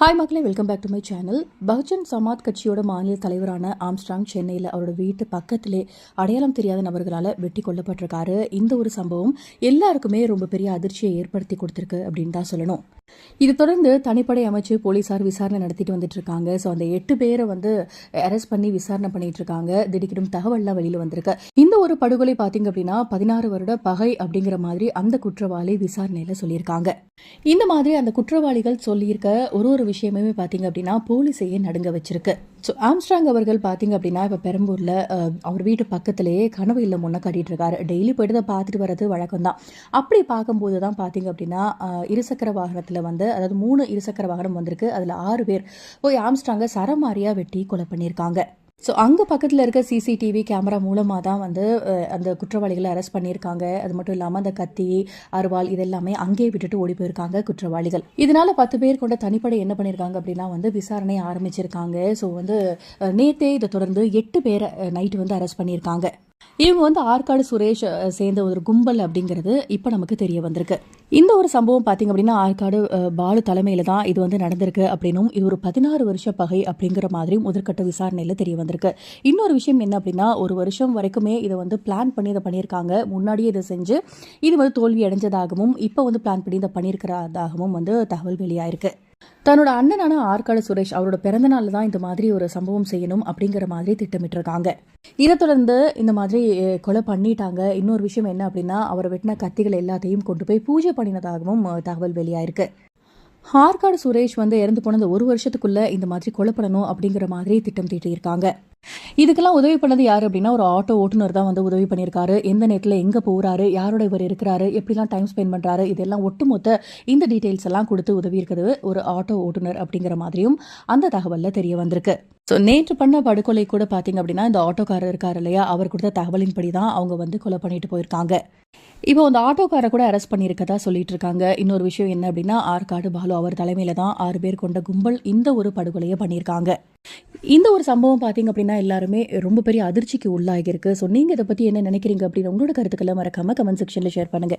Hi மக்களே. Welcome back to my channel Bahujan Samaj கட்சியோட மாநில தலைவரான ஆம்ஸ்ட்ராங் சென்னையில் அவரோட வீட்டு பக்கத்திலே அடையாளம் தெரியாத நபர்களால் வெட்டி கொல்லப்பட்டிருக்காரு. இந்த ஒரு சம்பவம் எல்லாருக்குமே ரொம்ப பெரிய அதிர்ச்சியை ஏற்படுத்தி கொடுத்துருக்கு அப்படின்னு தான் சொல்லணும். இது தொடர்ந்து தனிப்படை அமைச்சு போலீசார் விசாரணை நடத்திட்டு வந்துட்டு இருக்காங்க. ஸோ அந்த எட்டு பேரை வந்து அரெஸ்ட் பண்ணி விசாரணை பண்ணிட்டு இருக்காங்க. திடீர்னு தகவல்லாம் வெளியில் வந்திருக்கு. இந்த ஒரு படுகொலை பார்த்தீங்க அப்படின்னா பதினாறு வருட பகை அப்படிங்கிற மாதிரி அந்த குற்றவாளி விசாரணையில் சொல்லியிருக்காங்க. இந்த மாதிரி அந்த குற்றவாளிகள் சொல்லியிருக்க ஒரு ஒரு விஷயமே பார்த்தீங்க அப்படின்னா போலீஸையே நடுங்க வச்சிருக்கு. ஸோ ஆம்ஸ்ட்ராங் அவர்கள் பார்த்தீங்க அப்படின்னா இப்போ பெரம்பூரில் அவர் வீட்டு பக்கத்திலேயே கனவு இல்லை முன்ன கட்டிட்டு இருக்காரு. டெய்லி போயிட்டு தான் பார்த்துட்டு வர்றது வழக்கம் தான். அப்படி பார்க்கும்போது தான் பார்த்தீங்க அப்படின்னா இருசக்கர வாகனத்தில் வந்து அதாவது மூணு இருசக்கர வாகனம் வந்திருக்கு. அதில் ஆறு பேர் போய் ஆம்ஸ்ட்ராங்கை சரமாரியாக வெட்டி கொலை பண்ணியிருக்காங்க. ஸோ அங்கே பக்கத்தில் இருக்க சிசிடிவி கேமரா மூலமாக தான் வந்து அந்த குற்றவாளிகளை அரெஸ்ட் பண்ணியிருக்காங்க. அது மட்டும் இல்லாமல் அந்த கத்தி அருவாள் இதெல்லாமே அங்கேயே விட்டுட்டு ஓடி போயிருக்காங்க குற்றவாளிகள். இதனால பத்து பேர் கொண்ட தனிப்படை என்ன பண்ணியிருக்காங்க அப்படின்னா வந்து விசாரணை ஆரம்பிச்சிருக்காங்க. ஸோ வந்து நேற்றே நேத்தே இதை தொடர்ந்து எட்டு பேரை நைட்டு வந்து அரெஸ்ட் பண்ணியிருக்காங்க. இவங்க வந்து ஆற்காடு சுரேஷ் சேர்ந்த ஒரு கும்பல் அப்படிங்கிறது இப்போ நமக்கு தெரிய வந்திருக்கு. இந்த ஒரு சம்பவம் பார்த்தீங்க அப்படின்னா ஆற்காடு பாலு தலைமையில் தான் இது வந்து நடந்திருக்கு அப்படின்னும் இது ஒரு பதினாறு வருஷ பகை அப்படிங்கிற மாதிரி முதற்கட்ட விசாரணையில் தெரிய வந்திருக்கு. இன்னொரு விஷயம் என்ன அப்படின்னா ஒரு வருஷம் வரைக்குமே இதை வந்து பிளான் பண்ணி இதை பண்ணியிருக்காங்க. முன்னாடியே இதை செஞ்சு இது வந்து தோல்வி அடைஞ்சதாகவும் இப்போ வந்து பிளான் பண்ணி இதை பண்ணியிருக்கிறதாகவும் வந்து தகவல் வெளியாயிருக்கு. தன்னோட அண்ணனான ஆற்காடு சுரேஷ் அவரோட பிறந்த நாள் தான் இந்த மாதிரி ஒரு சம்பவம் செய்யணும் அப்படிங்கிற மாதிரி திட்டமிட்டிருக்காங்க. இதை தொடர்ந்து இந்த மாதிரி கொலை பண்ணிட்டாங்க. இன்னொரு விஷயம் என்ன அப்படின்னா அவரை வெட்டின கத்திகள் எல்லாத்தையும் கொண்டு போய் பூஜை பண்ணினதாகவும் தகவல் வெளியாயிருக்கு. ஹார்காடு சுரேஷ் வந்து இறந்து போனது ஒரு வருஷத்துக்குள்ள இந்த மாதிரி கொல்லப்படணும் அப்படிங்கிற மாதிரி திட்டம் தீட்டியிருக்காங்க. இதுக்கெல்லாம் உதவி பண்ணது யார் அப்படின்னா ஒரு ஆட்டோ ஓட்டுநர் தான் வந்து உதவி பண்ணியிருக்காரு. எந்த நேரத்தில் எங்கே போகிறாரு யாரோட இவர் இருக்கிறாரு எப்படிலாம் டைம் ஸ்பெண்ட் பண்ணுறாரு இதெல்லாம் ஒட்டுமொத்த இந்த டீட்டெயில்ஸ் எல்லாம் கொடுத்து உதவி இருக்கிறது ஒரு ஆட்டோ ஓட்டுநர் அப்படிங்கிற மாதிரியும் அந்த தகவலில் தெரிய வந்திருக்கு. ஸோ நேற்று பண்ண படுகொலை கூட பார்த்தீங்க அப்படின்னா இந்த ஆட்டோக்காரர் இருக்கார் இல்லையா? அவர் கொடுத்த தகவலின்படி தான் அவங்க வந்து கொலை பண்ணிட்டு போயிருக்காங்க. இப்போ அந்த ஆட்டோக்காரை கூட அரெஸ்ட் பண்ணியிருக்கதா சொல்லிட்டு இருக்காங்க இன்னொரு விஷயம் என்ன அப்படின்னா ஆற்காடு பாலு அவர் தலைமையில தான் ஆறு பேர் கொண்ட கும்பல் இந்த ஒரு படுகொலையை பண்ணியிருக்காங்க. இந்த ஒரு சம்பவம் பார்த்தீங்க அப்படின்னா எல்லாருமே ரொம்ப பெரிய அதிர்ச்சிக்கு உள்ளாகிருக்கு ஸோ நீங்கள் இதை பற்றி என்ன நினைக்கிறீங்க அப்படின்னு உங்களோட கருத்துக்களை மறக்காம கமெண்ட் செக்ஷனில் ஷேர் பண்ணுங்க.